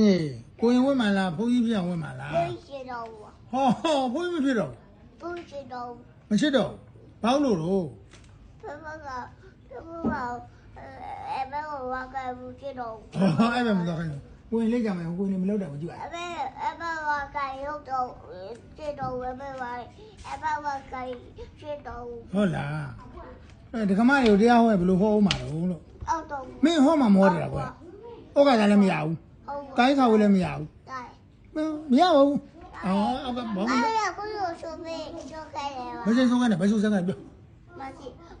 ဟေးကိုရင်ဝင်မှလားဘုန်းကြီးပြန်ဝင်မှလား 不知道啊， ဟောဟောဘုန်းကြီးမဖြစ်တော့ 不知道， ဘူးမဖြစ်တော့ဘူးဘာလို့လို့ 什么个什么个，呃，哎，没有我该不知道， ဟောအဲ့ပဲမတော့ခိုင်းဘူးကိုရင်လေးကြမယ်ကိုရင်မလောက်တယ်ဘူးကြည့်ပါ 哎没哎没我该有道，知道我没我，哎没我该知道， ဟုတ်လားအဲ့ဒကမတွေကိုတရားဟောရင်ဘယ်လိုဟောဦးမှာတော့လို့ 奥道， မင်းဟောမှာမောတယ်ကွာဩကစားလည်းမရဘူး tới thôi lên nhậu biết không? Ờ ông bỏ mình bây giờ xuống cái này bây giờ xuống cái này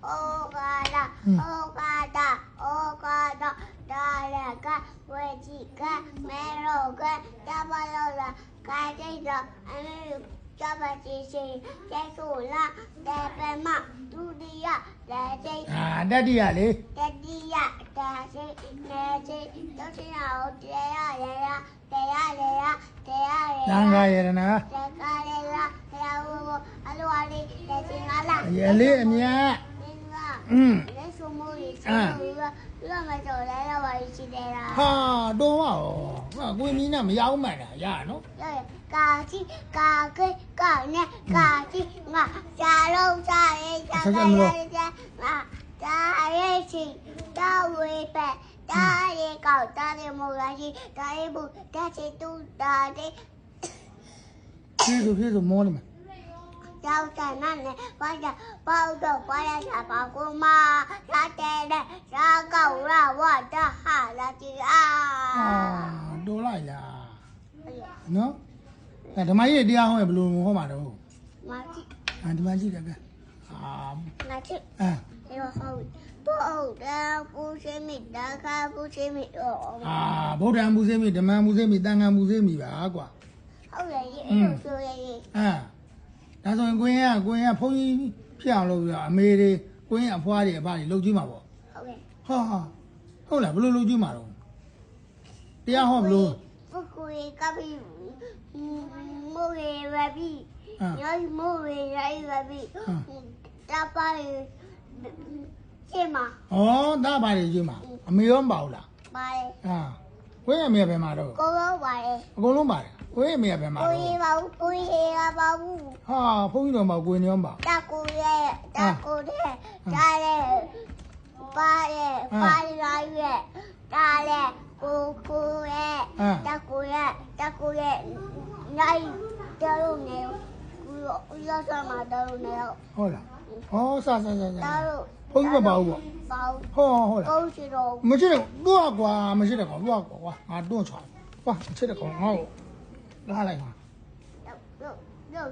Okada, Okada, Okada, Daraka, Vegeta, Meroga, Tabalola, Kaida, America, Tabachichi, Tekula, Tepema, Dudia, Daddy. À, Daddy à đi. Daddy. ချင်းဒုက္ခနာကိုတရားရရတရားရရတရားရရသံဃာယရနာတရားရရတရားဝဝအလိုအလေးလက်ချင်းငါလာရလေးအမြတ်မင်းကအင်းလက်စုံမိုးကြီးစုံပြီးတော့ပြမတော်လဲရပါရှိသေးလားဟာတော့ပါဟာကိုင်းမင်းကမရောက်မှန်တာရနော်ရကာချီကာခေကာနဲ့ကာချီငါရှာလုံးစားရဲရှာရဲရှာငါဒါရဲချီတော်ဝေးပဲဒါရ ကောက်တာရဲမိုးလာရှိတာရဲဘူးတာချီတူတာတဲ့ပြေးဆိုပြေးဆိုမောလိမ့်မယ်ကျောင်းဆန်နဲ့ဘာကြပေါတော့ဘာရချပါကူမလာတဲ့တဲ့ရာကောက်ရဝတဟာလာတီအာအာတော်လိုက်လားနော်အဲဓမ္မကြီးတရားဟောရင်ဘယ်လိုဟောမှာတော့မချီအဲဒီမှာကြည့်တယ်ကအာငါချီအဲဒီဟောပို့တယ် ပူရှိမိတခါပူရှိမိတော့အာဗုဒ္ဓံမူစေမိဓမ္မံမူစေမိတန်ခါမူစေမိပါကွာဟုတ်ရဲ့အဲ့လိုဆိုရဲ့အာဒါဆိုရင်ကိုင်းကကိုင်းကဘုန်းကြီးဖြစ်အောင်လုပ်ပြီးတော့အမေတွေကိုင်းအဖွားတွေအဖတွေလုပ်ကြည့်မှာပေါ့ဟုတ်ကဲ့ဟာဟာဟုတ်လားဘယ်လိုလုပ်ကြည့်မှာတော့တရားဟောဘယ်လိုပုဂ္ဂိုလ်ကပ်ပြီးမိုးရေရပြီရောမိုးရေရရပြီတပါးရှင်းမှာဩဒါပါလေကြည့်မှာ အမေရောမပါဘူးလားပါတယ်အာကိုင်းအမေကဘယ်မှာတော့ကိုရောပါတယ်အကုန်လုံးပါတယ်ကိုင်းအမေကဘယ်မှာကိုတော့ရီပါဘူးကိုရီကပါဘူးဟာဘုန်းကြီးတော်မှာကိုင်းရောမပါတကူရဲ့တကူတဲ့ဒါရဲ့ပါရဲ့ပါလာရဲ့ဒါရဲ့ကိုကိုရဲ့တကူရဲ့တကူရဲ့နိုင်တော်လို့နေကိုရောဆမ်းမှာတော်လို့နေဟုတ်လားဩဆာဆာဆာဆာတော်လို့ဘုန်းကြီးမပါဘူးပေါ့ ပါဘူးဟောဟုတ်လားကိုရှိတော့မရှိတော့တော့ကွာမရှိတော့ကွာတော့ကွာငါတွန့်ချွာကွာမရှိတော့ကွာငါ့ကိုလာလိုက်ပါရုပ်ရုပ်